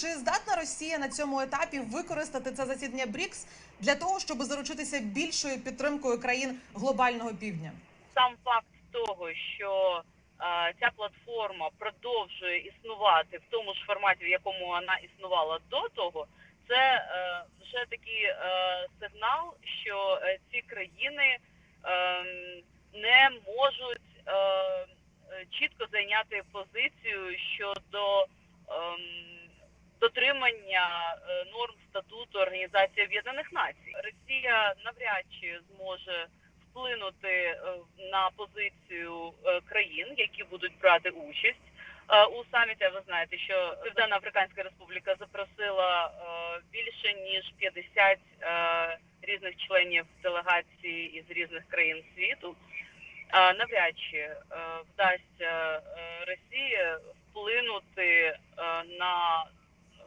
чи здатна Росія на цьому етапі використати це засідання БРІКС для того, щоб заручитися більшою підтримкою країн глобального півдня? сам факт того, що е, ця платформа продовжує існувати в тому ж форматі, в якому вона існувала до того, це е, вже такий е, сигнал, що е, ці країни е, не можуть е, е, чітко зайняти позицію щодо ем, дотримання е, норм статуту Організації Об'єднаних Націй. Росія навряд чи зможе вплинути е, на позицію е, країн, які будуть брати участь у саміті. Ви знаєте, що Південна Африканська Республіка запросила більше ніж 50 е, різних членів делегації із різних країн світу. Навряд чи вдасться Росії вплинути на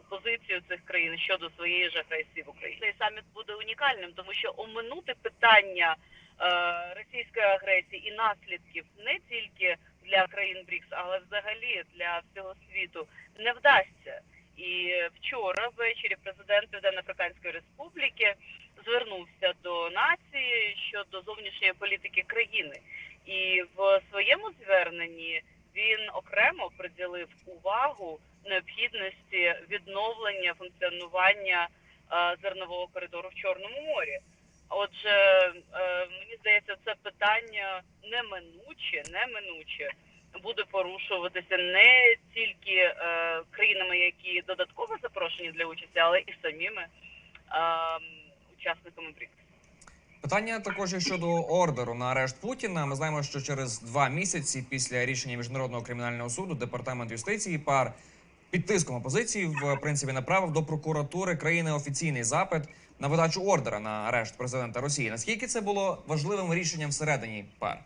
позицію цих країн щодо своєї ж агресії в Україні. Цей саміт буде унікальним, тому що оминути питання е, російської агресії і наслідків не тільки для країн БРІКС, але взагалі для всього світу не вдасться. І вчора ввечері президент Південно-Африканської Республіки звернувся до нації щодо зовнішньої політики країни, і в своєму зверненні він окремо приділив увагу необхідності відновлення функціонування е, зернового коридору в Чорному морі. Отже, е, мені здається, це питання неминуче, неминуче буде порушуватися не тільки е, країнами, які додатково запрошені для участі, але і самими учасниками БРІКС. Питання також щодо ордеру на арешт Путіна. Ми знаємо, що через два місяці після рішення міжнародного кримінального суду департамент юстиції пар під тиском опозиції в принципі направив до прокуратури країни офіційний запит на видачу ордера на арешт президента Росії. Наскільки це було важливим рішенням всередині пар?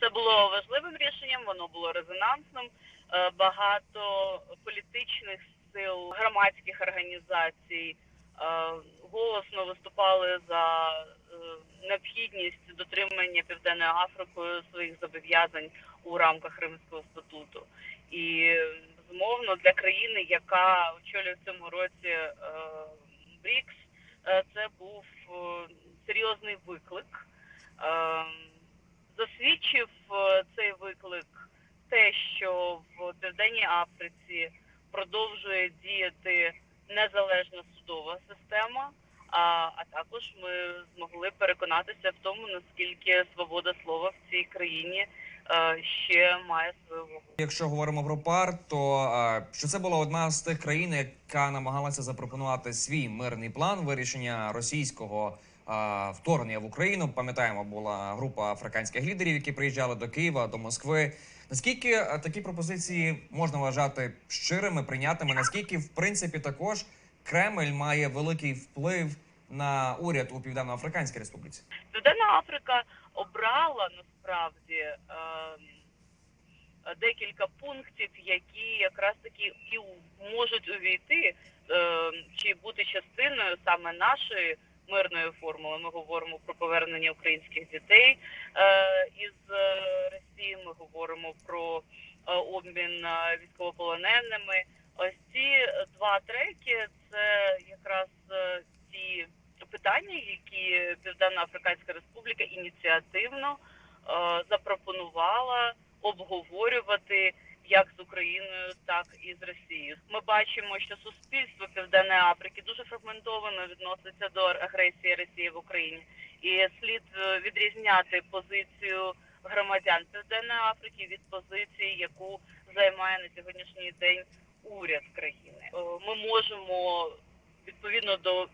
Це було важливим рішенням, воно було резонансним. Е, Багато політичних сил, громадських організацій е, голосно виступали за е, необхідність дотримання Південною Африкою своїх зобов'язань у рамках Римського статуту. І безумовно для країни, яка очолює в цьому році е, БРІКС, е, це був е, серйозний виклик. Засвідчив цей виклик те, що в Південній Африці продовжує діяти незалежна судова система. А, а також ми змогли переконатися в тому, наскільки свобода слова в цій країні ще має свою вагу. Якщо говоримо про пар, то е, що це була одна з тих країн, яка намагалася запропонувати свій мирний план вирішення російського е, вторгнення в Україну. Пам'ятаємо, була група африканських лідерів, які приїжджали до Києва, до Москви. Наскільки е, такі пропозиції можна вважати щирими, прийнятими? Наскільки, в принципі, також Кремль має великий вплив на уряд у Південно-Африканській Республіці? Південна Африка обрала насправді декілька пунктів, які якраз таки і можуть увійти ем, чи бути частиною саме нашої мирної формули. Ми говоримо про повернення українських дітей е, із е, Росії. Ми говоримо про е, обмін е, військовополоненими. Ось ці е, два треки це якраз е, ті питання, які Південна Африканська Республіка ініціативно е, запропонувала обговорювати як з Україною, так і з Росією. Ми бачимо, що суспільство Південної Африки дуже фрагментовано відноситься до агресії Росії в Україні, і слід е, відрізняти позицію громадян Південної Африки від позиції, яку займає на сьогоднішній день уряд країни. Е, Ми можемо відповідно до е,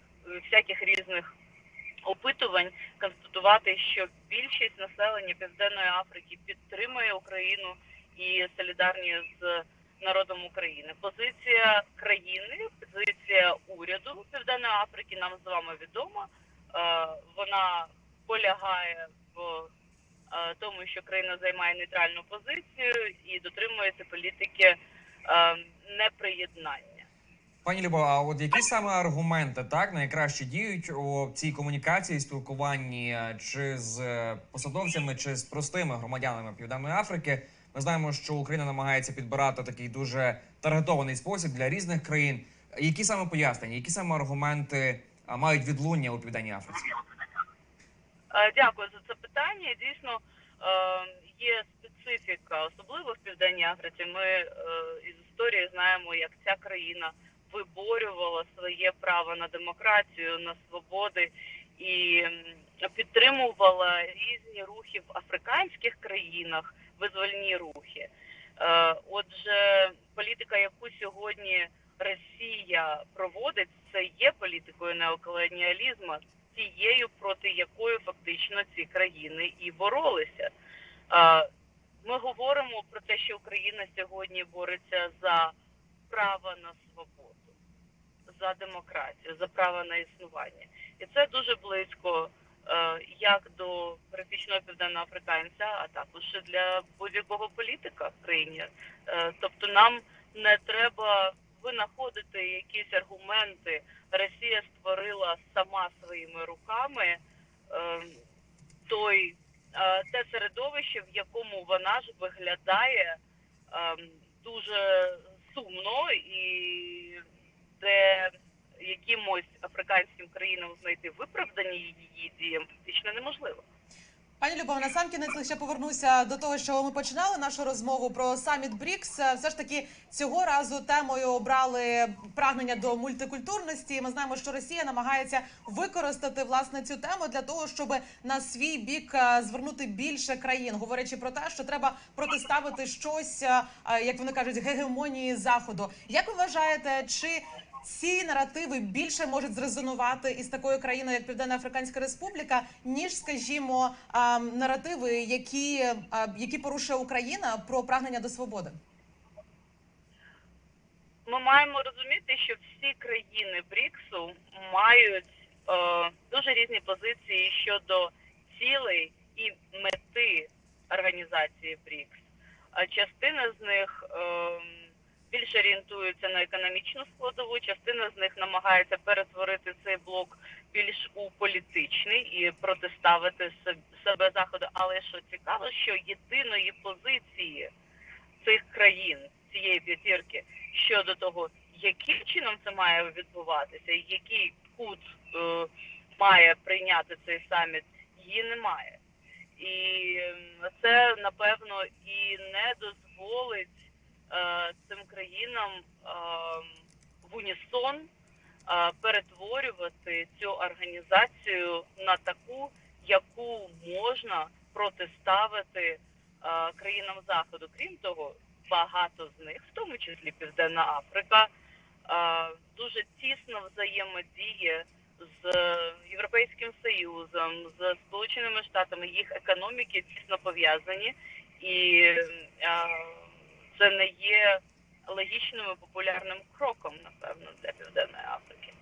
всяких різних опитувань констатувати, що більшість населення Південної Африки підтримує Україну і солідарні з народом України. Позиція країни, позиція уряду Південної Африки нам з вами відома. Е, Вона полягає в е, тому, що країна займає нейтральну позицію і дотримується політики е, неприєднання. Пані Любо, а от які саме аргументи так найкраще діють у цій комунікації, спілкуванні е, чи з е, посадовцями, чи з простими громадянами Південної Африки? Ми знаємо, що Україна намагається підбирати такий дуже таргетований спосіб для різних країн. Які саме пояснення, які саме аргументи мають відлуння у південній Африці? Е, Дякую за це питання. Дійсно, є специфіка, особливо в Південній Африці. Ми із історії знаємо, як ця країна виборювала своє право на демократію, на свободи і підтримувала різні рухи в африканських країнах, визвольні рухи. Е, Отже, політика, яку сьогодні Росія проводить, це є політикою неоколоніалізму, тією, проти якої фактично ці країни і боролися. Е, Ми говоримо про те, що Україна сьогодні бореться за право на свободу, за демократію, за право на існування. І це дуже близько е, як до пересічного південноафриканця, а також для будь-якого політика в країні. Е, Тобто нам не треба винаходити якісь аргументи. Росія створила сама своїми руками е, той те середовище, в якому вона ж виглядає е, дуже сумно і де якимось африканським країнам знайти виправдання її діям фактично неможливо. Пані Любов, на сам кінець лише повернуся до того, що ми починали нашу розмову про саміт БРІКС. Е, Все ж таки цього разу темою обрали прагнення до мультикультурності. Ми знаємо, що Росія намагається використати власне цю тему для того, щоб на свій бік е, звернути більше країн, говорячи про те, що треба протиставити щось, е, як вони кажуть, гегемонії заходу. Як ви вважаєте, чи ці наративи більше можуть зрезонувати із такою країною, як Південна Африканська Республіка, ніж, скажімо, наративи, які, які порушує Україна про прагнення до свободи? Ми маємо розуміти, що всі країни БРІКСу мають е, дуже різні позиції щодо цілей і мети організації БРІКС. А частина з них е, більше орієнтується на економічну складову, частина з них намагається перетворити цей блок більш у політичний і протиставити себе заходу. Але що цікаво, що єдиної позиції цих країн цієї п'ятірки щодо того, яким чином це має відбуватися, і який кут е, має прийняти цей саміт, її немає. І ем, це напевно і не дозволить цим країнам е, в унісон е, перетворювати цю організацію на таку, яку можна протиставити е, країнам заходу. Крім того, багато з них, в тому числі Південна Африка, е, дуже тісно взаємодіє з Європейським Союзом, з Сполученими Штатами. Їх економіки тісно пов'язані, і е, це не є логічним і популярним кроком, напевно, для Південної Африки.